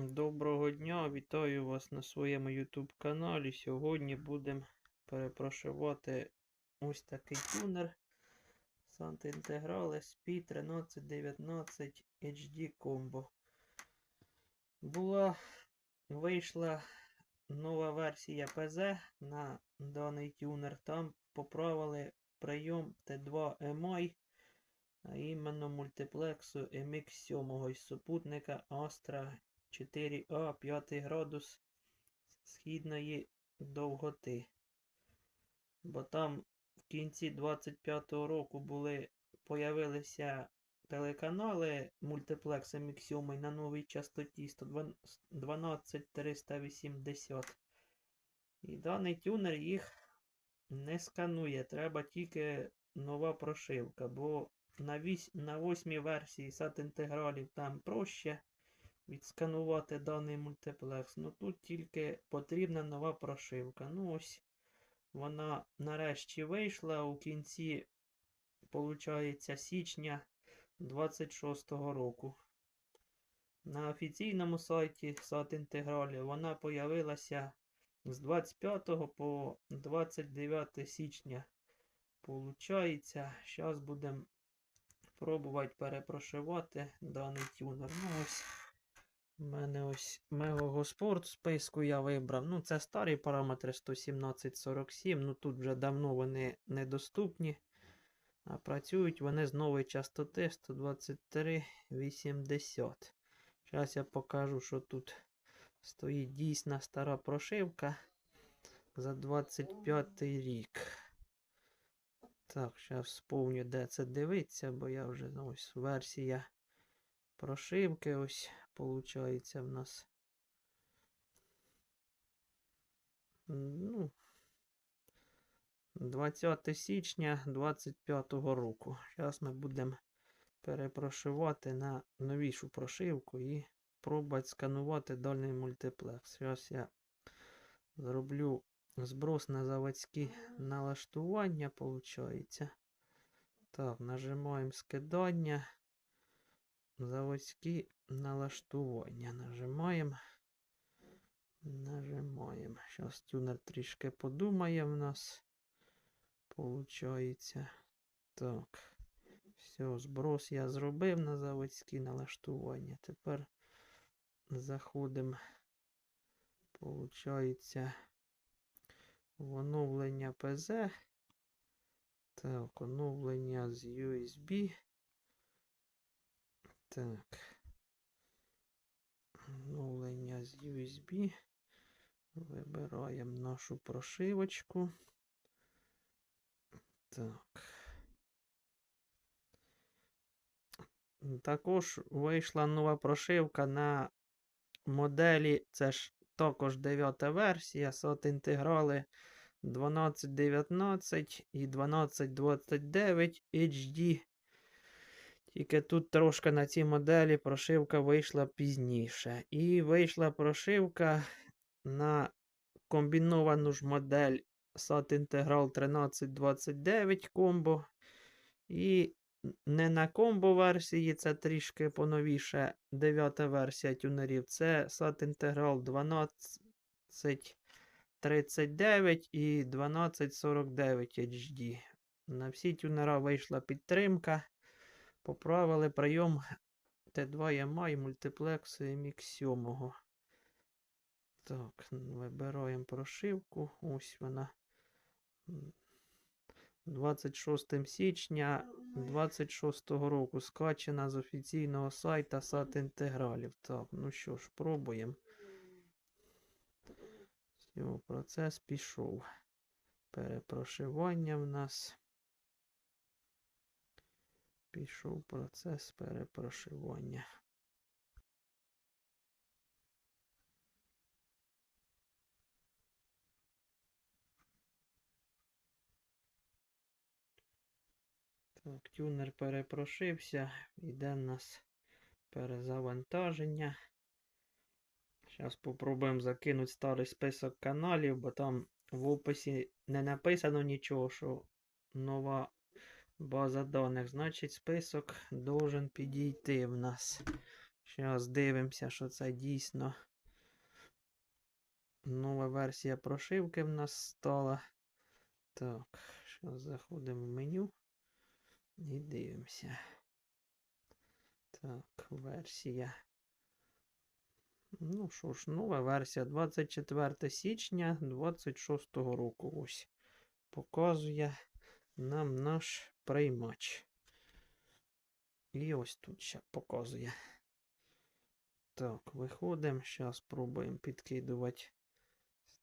Доброго дня, вітаю вас на своєму YouTube каналі. Сьогодні будемо перепрошивати ось такий тюнер Sant Integrale SP 1319 HD Combo. Була вийшла нова версія PZ на даний тюнер. Там поправили прийом T2 MI, а іменно мультиплексу MX7 із супутника Astra 4А 5 градус східної довготи. Бо там в кінці 25-го року були, появилися телеканали мультиплекс MX7 на новій частоті 12380. І даний тюнер їх не сканує. Треба тільки нова прошивка, бо на, вісь, на 8 версії SAT інтегралів там проще відсканувати даний мультиплекс. Ну тут тільки потрібна нова прошивка. Ну ось вона нарешті вийшла у кінці, получається, січня 26-го року. На офіційному сайті SAT інтегралі вона появилася з 25 по 29 січня. Получається, зараз будемо пробувати перепрошивати даний тюнер. Ну ось у мене ось Мегагоспорт в списку я вибрав. Ну, це старі параметри 11747. Ну тут вже давно вони недоступні. А працюють вони з нової частоти 12380. Зараз я покажу, що тут стоїть дійсна стара прошивка за 25 рік. Так, зараз сповню, де це дивиться, бо я вже ну, ось версія прошивки ось получається в нас. Ну, 20 січня 25 року. Зараз ми будемо перепрошивати на новішу прошивку і пробувати сканувати дальний мультиплекс. Зараз я зроблю зброс на заводські налаштування, виходить. Так, нажимаємо скидання. Заводські налаштування. Нажимаємо. Нажимаємо. Зараз тюнер трішки подумає в нас. Получається. Так. Все, зброс я зробив на заводські налаштування. Тепер заходимо. Получається в оновлення ПЗ. Так, оновлення з USB. Так. Оновлення з USB. Вибираємо нашу прошивочку. Так. Також вийшла нова прошивка на моделі. Це ж також 9 версія. Сот інтеграли 1219 і 1229 HD. Тільки тут трошки на цій моделі прошивка вийшла пізніше. І вийшла прошивка на комбіновану ж модель SAT Integral 1329 комбо. І не на комбо версії, це трішки поновіше 9 версія тюнерів. Це SAT Integral 1239 і 1249 HD. На всі тюнера вийшла підтримка. Поправили прийом Т2MI мультиплексу MX7. Так, вибираємо прошивку. Ось вона. 26 січня 26 року скачена з офіційного сайта SAT інтегралів. Так, ну що ж, пробуємо. Все, процес пішов. Перепрошивання в нас. Пішов процес перепрошивання. Так, тюнер перепрошився. Йде в нас перезавантаження. Зараз спробуємо закинути старий список каналів, бо там в описі не написано нічого, що нова база даних. Значить, список должен підійти в нас. Зараз дивимося, що це дійсно нова версія прошивки в нас стала. Так, зараз заходимо в меню і дивимося. Так, версія. Ну що ж, нова версія 24 січня 26 року. Ось показує нам наш приймач. І ось тут ще показує. Так, виходимо. Зараз спробуємо підкидувати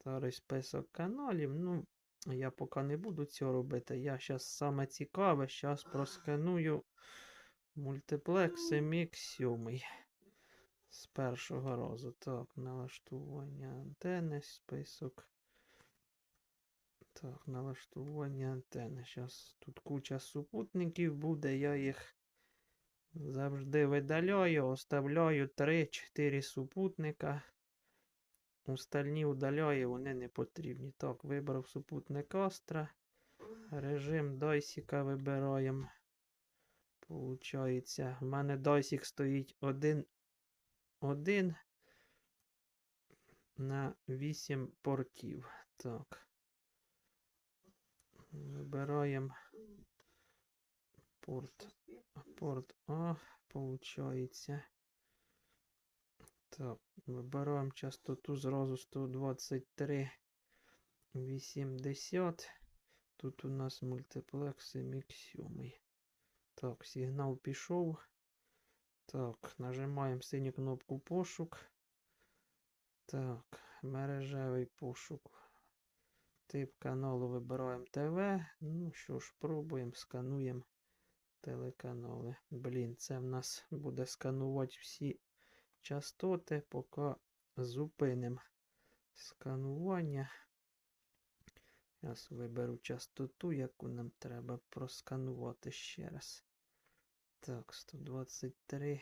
старий список каналів. Ну, я поки не буду цього робити. Я зараз саме цікаве, зараз просканую мультиплекс MX 7 з першого разу. Так, налаштування антени, список. Так, налаштування антени. Зараз тут куча супутників буде, я їх завжди видаляю, оставляю 3-4 супутника. Остальні удаляю, вони не потрібні. Так, вибрав супутник Астра. Режим дойсіка вибираємо. Получається, в мене дойсік стоїть 1, 1 на 8 портів. Так. Вибираємо порт. Порт А, получається. Так, вибираємо частоту зразу 123 80. Тут у нас мультиплекс MX 7. Так, сигнал пішов. Так, нажимаємо синю кнопку пошук. Так, мережевий пошук. Тип каналу вибираємо ТВ. Ну що ж, пробуємо, скануємо телеканали. Блін, це в нас буде сканувати всі частоти, поки зупинимо сканування. Зараз виберу частоту, яку нам треба просканувати ще раз. Так, 123,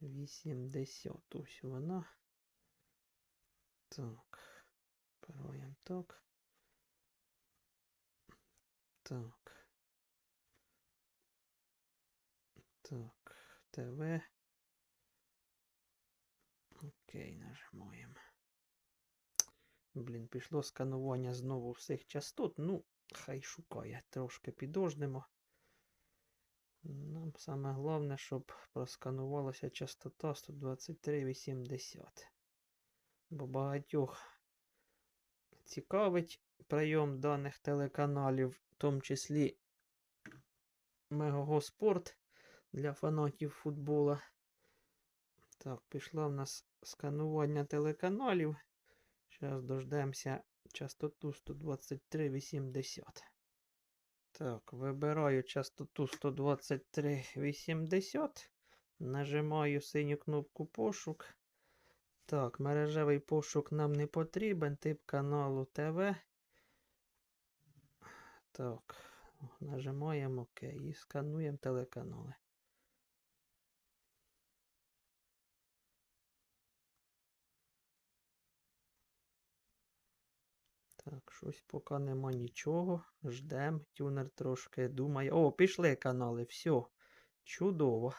80. Ось вона. Так. Пробуємо так. Так. Так, ТВ. Окей, нажимаємо. Блін, пішло сканування знову всіх частот. Ну, хай шукає. Трошки підождемо. Нам саме головне, щоб просканувалася частота 123,80. Бо багатьох цікавить прийом даних телеканалів, в тому числі Мегаго Спорт для фанатів футбола. Так, пішло в нас сканування телеканалів. Зараз дождемося частоту 123,80. Так, вибираю частоту 123,80. Нажимаю синю кнопку пошук. Так, мережевий пошук нам не потрібен. Тип каналу ТВ. Так, нажимаємо ОК і скануємо телеканали. Так, щось поки нема нічого. Ждем. Тюнер трошки думає. О, пішли канали. Все. Чудово.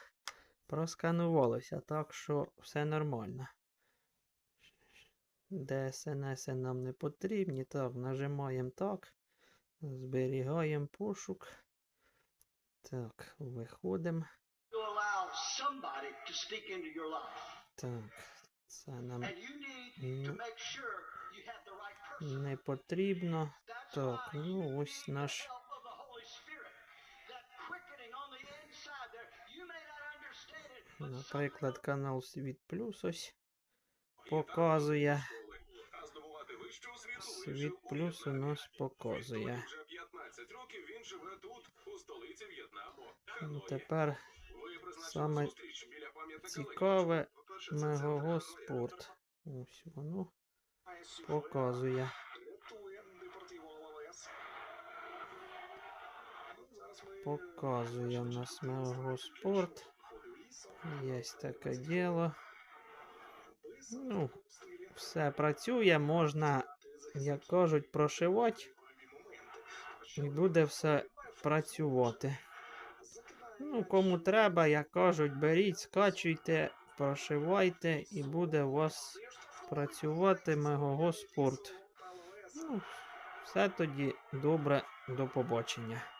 Просканувалося, так що все нормально. ДСНС нам не потрібні. Так, нажимаємо так. Зберігаємо пошук. Так, виходимо. Так, це нам не потрібно. Так, ну ось наш Наприклад, канал Світ Плюс ось показує. Світ Плюс у нас показує. Відтоді вже 15 років він живе тут, у столиці В'єтнаму. Ну. Тепер саме цікаве. Мегаго Спорт. Ось воно показує. Показує перше нас Мегаго Спорт. Є таке діло. Ну, все працює, можна, як кажуть, прошивати. І буде все працювати. Ну, кому треба, як кажуть, беріть, скачуйте, прошивайте і буде у вас працювати Мегого спорт. Ну, все тоді добре, до побачення.